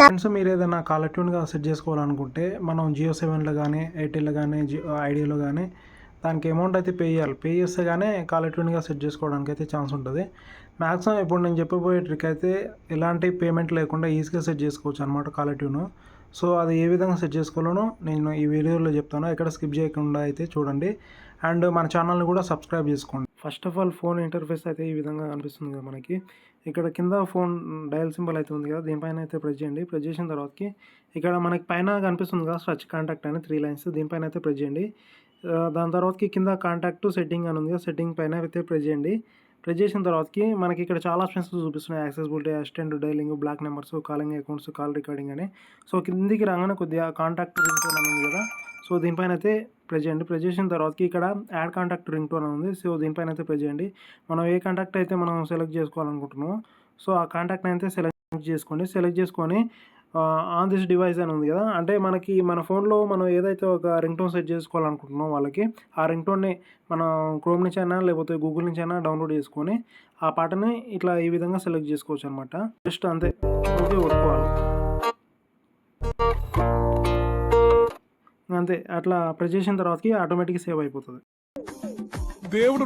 Friends మీరు ఏదైనా caller ట్యూన్గా set చేసుకోవాలనుకుంటే మనం జియో సెవెన్లో కానీ ఎయిర్టెల్లో కానీ జియో ఐడియాలో కానీ దానికి అమౌంట్ అయితే పే చేయాలి. పే చేస్తే కానీ కాలర్ ట్యూన్గా సెట్ చేసుకోవడానికి అయితే ఛాన్స్ ఉంటుంది. మ్యాక్సిమం ఇప్పుడు నేను చెప్పబోయే ట్రిక్ అయితే ఎలాంటి పేమెంట్ లేకుండా ఈజీగా సెట్ చేసుకోవచ్చు అనమాట కాలర్ ట్యూన్ సో అది ఏ విధంగా సెట్ చేసుకోవాలనో నేను ఈ వీడియోలో చెప్తాను. ఎక్కడ స్కిప్ చేయకుండా అయితే చూడండి. అండ్ మన ఛానల్ని కూడా సబ్స్క్రైబ్ చేసుకోండి. First of all phone interface అయితే ఈ విధంగా కనిపిస్తుంది కదా మనకి. ఇక్కడ కింద ఫోన్ డయల్ సింబల్ అయితే ఉంది కదా దీనిపైన అయితే ప్రెస్ చేయండి. ప్రెస్ చేసిన తర్వాతకి ఇక్కడ మనకి పైన కనిపిస్తుంది కదా స్ట్రచ్ కాంటాక్ట్ అని త్రీ లైన్స్. దీనిపైన అయితే ప్రెస్ చేయండి. దాని తర్వాతకి కింద కాంటాక్ట్ సెట్టింగ్ అని ఉంది కదా సెట్టింగ్ పైన అయితే ప్రెస్ చేయండి. ప్రెస్ చేసిన తర్వాతకి మనకి ఇక్కడ చాలా ఆప్షన్స్ చూపిస్తున్నాయి. Accessibility assistant dialing block numbers calling accounts call recording అని. సో కిందికి రాగానే కొద్దిగా కాంటాక్ట్ అని ఉంది కదా సో దీనిపైన అయితే ప్రెస్ చేయండి. ప్రెస్ చేసిన తర్వాతకి ఇక్కడ యాడ్ కాంటాక్ట్ రింగ్ టోన్ అని ఉంది. సో దీనిపైన అయితే ప్రెస్ చేయండి. మనం ఏ కాంటాక్ట్ అయితే మనం సెలెక్ట్ చేసుకోవాలనుకుంటున్నామో సో ఆ కాంటాక్ట్ అయితే సెలెక్ట్ చేసుకోండి సెలెక్ట్ చేసుకొని ఆన్ దిస్ డివైస్ అని ఉంది కదా. అంటే మనకి మన ఫోన్లో మనం ఏదైతే ఒక రింగ్ టోన్ సెట్ చేసుకోవాలనుకుంటున్నామో వాళ్ళకి ఆ రింగ్ టోన్ని మనం క్రోమ్ నుంచి అయినా లేకపోతే గూగుల్ నుంచి అయినా డౌన్లోడ్ చేసుకొని ఆ పాటని ఇట్లా ఈ విధంగా సెలెక్ట్ చేసుకోవచ్చు అనమాట జస్ట్ అంతే. ఓకే కొట్టుకోవాలి అంతే. అట్లా ప్రెస్ చేసిన తర్వాతకి ఆటోమేటిక్గా సేవ్ అయిపోతుంది. దేవుడు